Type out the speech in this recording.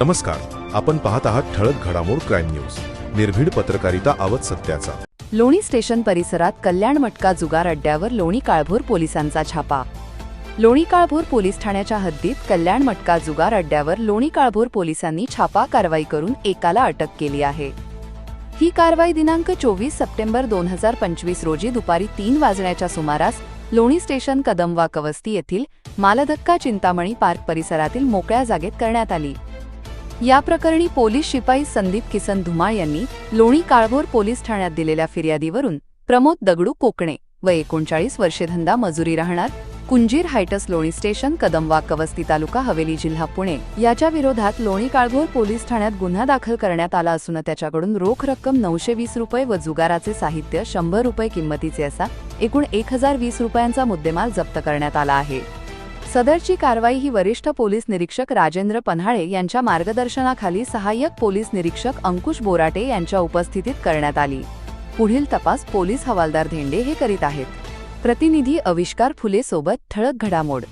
नमस्कार आपण पाहत आहात ठळक घडामोड क्राईम न्यूज. निर्भीड पत्रकारिता आवत सत्याचा. लोणी स्टेशन परिसरात कल्याण मटका जुगार अड्ड्यावर लोणी काळभोर पोलिसांचा छापा. लोणी काळभोर पोलीस ठाण्याच्या हद्दीत कल्याण मटका जुगार अड्ड्यावर लोणी काळभोर पोलिसांनी छापा कारवाई करून एकाला अटक केली आहे. ही कारवाई दिनांक चोवीस सप्टेंबर दोन हजार पंचवीस रोजी दुपारी तीन वाजण्याच्या सुमारास लोणी स्टेशन कदमवा कवस्ती येथील मालधक्का चिंतामणी पार्क परिसरातील मोकळ्या जागेत करण्यात आली. या प्रकरणी पोलीस शिपाई संदीप किसन धुमाळ यांनी लोणी काळभोर पोलीस ठाण्यात दिलेल्या फिर्यादीवरून प्रमोद दगडू कोकणे व एकोणचाळीस वर्षे धंदा मजुरी राहणार कुंजीर हायटस लोणी स्टेशन कदमवा कवस्ती तालुका हवेली जिल्हा पुणे याच्या विरोधात लोणी काळभोर पोलीस ठाण्यात गुन्हा दाखल करण्यात आला असून त्याच्याकडून रोख रक्कम नऊशे वीस रुपये व जुगाराचे साहित्य शंभर रुपये किंमतीचे असा एकूण एक हजार वीस रुपयांचा मुद्देमाल जप्त करण्यात आला आहे. सदरची कारवाई ही वरिष्ठ पोलीस निरीक्षक राजेंद्र पन्हाळे यांच्या मार्गदर्शनाखाली सहाय्यक पोलीस निरीक्षक अंकुश बोराटे यांच्या उपस्थितीत करण्यात आली. पुढील तपास पोलीस हवालदार धेंडे हे करीत आहेत. प्रतिनिधी अविष्कार फुले सोबत ठळक घडामोड.